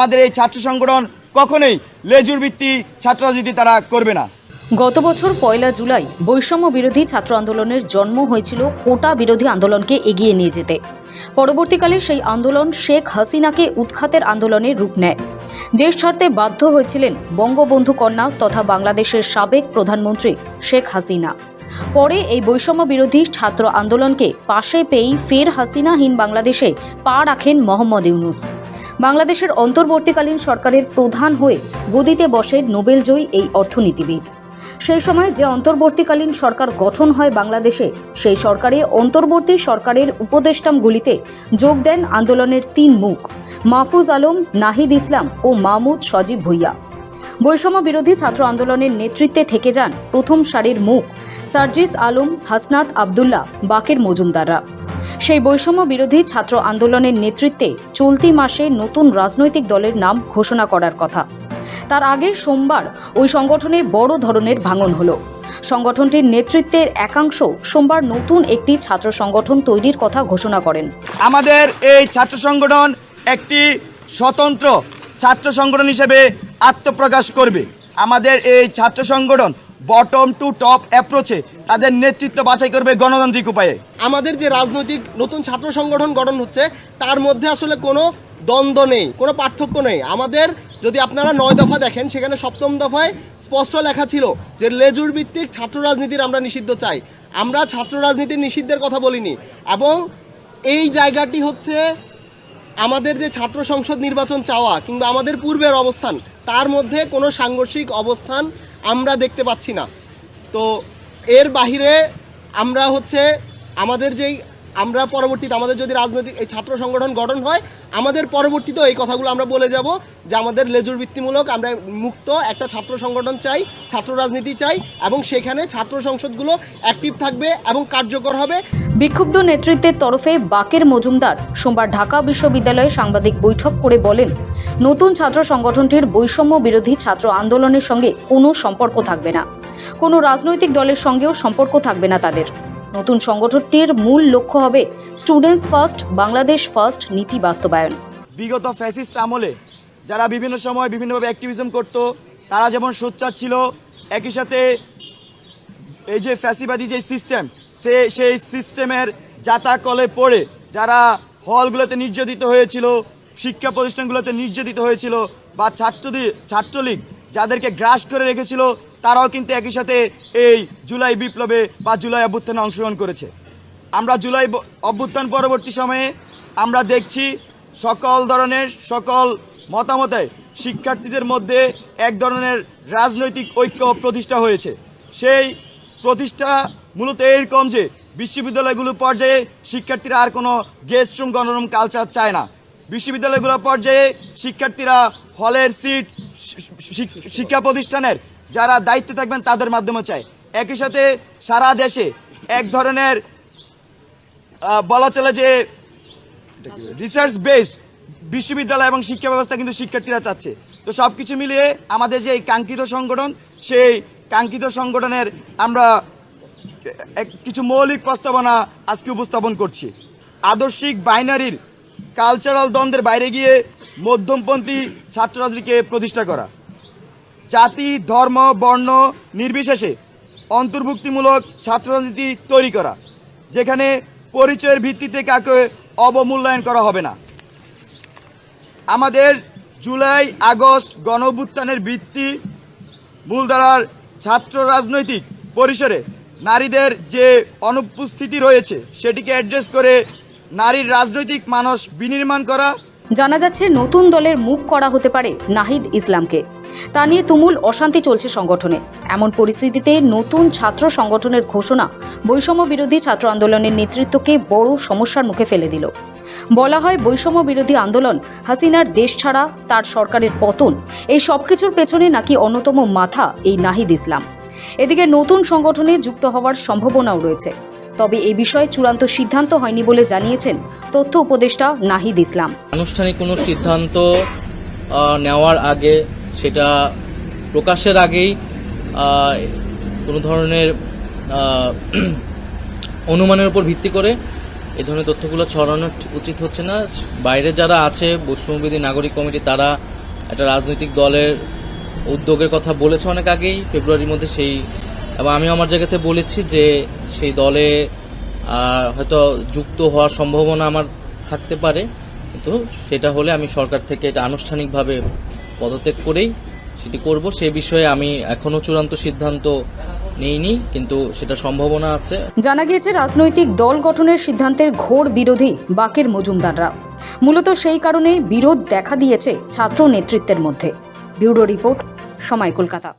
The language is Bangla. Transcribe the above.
আমাদের এই ছাত্র সংগঠন কখনোই লেজুর ভিত্তি ছাত্র রাজনীতি তারা করবে না। গত বছর পয়লা জুলাই বৈষম্য বিরোধী ছাত্র আন্দোলনের জন্ম হয়েছিল কোটা বিরোধী আন্দোলনকে এগিয়ে নিয়ে যেতে। পরবর্তীকালে সেই আন্দোলন শেখ হাসিনাকে উৎখাতের আন্দোলনের রূপ নেয়। দেশ ছাড়তে বাধ্য হয়েছিলেন বঙ্গবন্ধু কন্যা তথা বাংলাদেশের সাবেক প্রধানমন্ত্রী শেখ হাসিনা। পরে এই বৈষম্য বিরোধী ছাত্র আন্দোলনকে পাশে পেয়েই ফের হাসিনাহীন বাংলাদেশে পা রাখেন মোহাম্মদ ইউনুস। বাংলাদেশের অন্তর্বর্তীকালীন সরকারের প্রধান হয়ে গদিতে বসেন নোবেলজয়ী এই অর্থনীতিবিদ। সেই সময় যে অন্তর্বর্তীকালীন সরকার গঠন হয় বাংলাদেশে, সেই সরকারে অন্তর্বর্তী সরকারের উপদেষ্টামগুলিতে যোগ দেন আন্দোলনের তিন মুখ, মাহফুজ আলম, নাহিদ ইসলাম ও মাহমুদ সজীব ভুইয়া। বৈষম্য বিরোধী ছাত্র আন্দোলনের নেতৃত্বে থেকে যান প্রথম সারির মুখ সার্জিস আলম, হাসনাত আবদুল্লাহ, বাকের মজুমদাররা। সেই বৈষম্য বিরোধী ছাত্র আন্দোলনের নেতৃত্বে চলতি মাসে নতুন রাজনৈতিক দলের নাম ঘোষণা করার কথা। তার আগে সোমবার ওই সংগঠনে বড় ধরনের ভাঙন হলো। সংগঠনটির নেতৃত্বের একাংশ সোমবার নতুন একটি ছাত্র সংগঠন তৈরির কথা ঘোষণা করেন। আমাদের এই ছাত্র সংগঠন একটি স্বতন্ত্র ছাত্র সংগঠন হিসেবে আত্মপ্রকাশ করবে। আমাদের এই ছাত্র সংগঠন বটম টু টপ অ্যাপ্রোচে তাদের নেতৃত্ব বাছাই করবে গণতান্ত্রিক উপায়ে। আমাদের যে রাজনৈতিক নতুন ছাত্র সংগঠন গঠন হচ্ছে, তার মধ্যে আসলে কোনো দ্বন্দ্ব নেই, কোনো পার্থক্য নেই। আমাদের যদি আপনারা নয় দফা দেখেন, সেখানে সপ্তম দফায় স্পষ্ট লেখা ছিল যে লেজুর ভিত্তিক ছাত্র রাজনীতির আমরা নিষিদ্ধ চাই। আমরা ছাত্র রাজনীতির নিষিদ্ধের কথা বলিনি। এবং এই জায়গাটি হচ্ছে আমাদের যে ছাত্র সংসদ নির্বাচন চাওয়া কিংবা আমাদের পূর্বের অবস্থান, তার মধ্যে কোনো সাংঘর্ষিক অবস্থান আমরা দেখতে পাচ্ছি না। তো এর বাহিরে আমরা হচ্ছে আমাদের যেই আমরা পরবর্তীতে আমাদের যদি রাজনৈতিক এই ছাত্র সংগঠন গঠন হয়, আমাদের পরবর্তীতেও এই কথাগুলো আমরা বলে যাব যে আমাদের লেজুর ভিত্তিমূলক আমরা মুক্ত একটা ছাত্র সংগঠন চাই, ছাত্র রাজনীতি চাই এবং সেখানে ছাত্র সংসদগুলো অ্যাক্টিভ থাকবে এবং কার্যকর হবে। বিক্ষুব্ধ নেতৃত্বের তরফে বাকের মজুমদার সোমবার ঢাকা বিশ্ববিদ্যালয়ে সাংবাদিক বৈঠক করে বলেন, নতুন ছাত্র সংগঠনটির বৈষম্য বিরোধী ছাত্র আন্দোলনের সঙ্গে কোনো সম্পর্ক থাকবে না। কোনো রাজনৈতিক দলের সঙ্গেও সম্পর্ক থাকবে না তাদের। নতুন সংগঠনটির মূল লক্ষ্য হবে স্টুডেন্টস ফার্স্ট, বাংলাদেশ ফার্স্ট নীতি বাস্তবায়ন। বিগত ফ্যাসিস্ট আমলে যারা বিভিন্ন সময় বিভিন্নভাবে অ্যাক্টিভিজম করত, তারা যেমন সোচ্চার ছিল, একই সাথে এই যে ফ্যাসিবাদী যে সিস্টেম সে, সেই সিস্টেমের জাতাকলে পড়ে যারা হলগুলোতে নির্যাতিত হয়েছিল, শিক্ষা প্রতিষ্ঠানগুলোতে নির্যাতিত হয়েছিল বা ছাত্রদের, ছাত্রলীগ যাদেরকে গ্রাস করে রেখেছিল তারাও কিন্তু একই সাথে এই জুলাই বিপ্লবে বা জুলাই অভ্যুত্থানে অংশগ্রহণ করেছে। আমরা জুলাই অভ্যুত্থান পরবর্তী সময়ে আমরা দেখছি সকল ধরনের, সকল মতামতে শিক্ষার্থীদের মধ্যে এক ধরনের রাজনৈতিক ঐক্য প্রতিষ্ঠা হয়েছে। সেই প্রতিষ্ঠা মূলত এরকম যে বিশ্ববিদ্যালয়গুলো পর্যায়ে শিক্ষার্থীরা আর কোনো গেস্ট রুম, গণরুম কালচার চায় না। বিশ্ববিদ্যালয়গুলো পর্যায়ে শিক্ষার্থীরা হলের সিট শিক্ষা প্রতিষ্ঠানের যারা দায়িত্বে থাকবেন তাদের মাধ্যমে চাই। একই সাথে সারা দেশে এক ধরনের বলা চলে যে রিসার্চ বেসড বিশ্ববিদ্যালয় এবং শিক্ষা ব্যবস্থা কিন্তু শিক্ষার্থীরা চাচ্ছে। তো সব কিছু মিলিয়ে আমাদের যে কাঙ্ক্ষিত সংগঠন, সেই কাঙ্ক্ষিত সংগঠনের আমরা কিছু মৌলিক প্রস্তাবনা আজকে উপস্থাপন করছি। আদর্শিক বাইনারির কালচারাল দ্বন্দ্বের বাইরে গিয়ে মধ্যমপন্থী ছাত্র রাজনীতিকে প্রতিষ্ঠা করা। জাতি, ধর্ম, বর্ণ নির্বিশেষে অন্তর্ভুক্তিমূলক ছাত্র রাজনীতি তৈরি করা, যেখানে পরিচয়ের ভিত্তিতে কাকে অবমূল্যায়ন করা হবে না। আমাদের জুলাই, আগস্ট গণ ভিত্তি মূলধারার ছাত্র রাজনৈতিক পরিসরে নারীদের যে অনুপস্থিতি রয়েছে, সেটিকে অ্যাড্রেস করে নারীর রাজনৈতিক মানস বিনির্মাণ করা। জানা যাচ্ছে নতুন দলের মুখ করা হতে পারে নাহিদ ইসলামকে। তা নিয়ে তুমুল অশান্তি চলছে সংগঠনে। এমন পরিস্থিতিতে নতুন ছাত্র সংগঠনের ঘোষণা বৈষম্য বিরোধী ছাত্র আন্দোলনের নেতৃত্বকে বড় সমস্যার মুখে ফেলে দিল। বলা হয় বৈষম্য বিরোধী আন্দোলন হাসিনার দেশ ছাড়া তার সরকারের পতন, এই সব কিছুর পেছনে নাকি অন্যতম মাথা এই নাহিদ ইসলাম। এদিকে নতুন সংগঠনে যুক্ত হওয়ার সম্ভাবনাও রয়েছে। তবে এ বিষয়ে চূড়ান্ত সিদ্ধান্ত হয়নি বলে জানিয়েছেন তথ্য উপদেষ্টা নাহিদ ইসলাম। আনুষ্ঠানিক কোনো সিদ্ধান্ত নেওয়ার আগে সেটা প্রকাশের আগেই কোনো ধরনের অনুমানের উপর ভিত্তি করে এ ধরনের তথ্যগুলো ছড়ানো উচিত হচ্ছে না। বাইরে যারা আছে বৈষ্ণববিধি নাগরিক কমিটি, তারা একটা রাজনৈতিক দলের উদ্যোগের কথা বলেছে অনেক আগেই, ফেব্রুয়ারির মধ্যে সেই, এবং আমি আমার জায়গাতে বলেছি যে সেই দলে হয়তো যুক্ত হওয়ার সম্ভাবনা আমার থাকতে পারে, কিন্তু সেটা হলে আমি সরকার থেকে এটা আনুষ্ঠানিকভাবে পদত্যাগ করেই সেটি করব। সে বিষয়ে আমি এখনও চূড়ান্ত সিদ্ধান্ত নেইনি, কিন্তু সেটা সম্ভাবনা আছে। জানা গিয়েছে, রাজনৈতিক দল গঠনের সিদ্ধান্তের ঘোর বিরোধী বাকের মজুমদাররা। মূলত সেই কারণেই বিরোধ দেখা দিয়েছে ছাত্র নেতৃত্বের মধ্যে। ব্যুরো রিপোর্ট, সময় কলকাতা।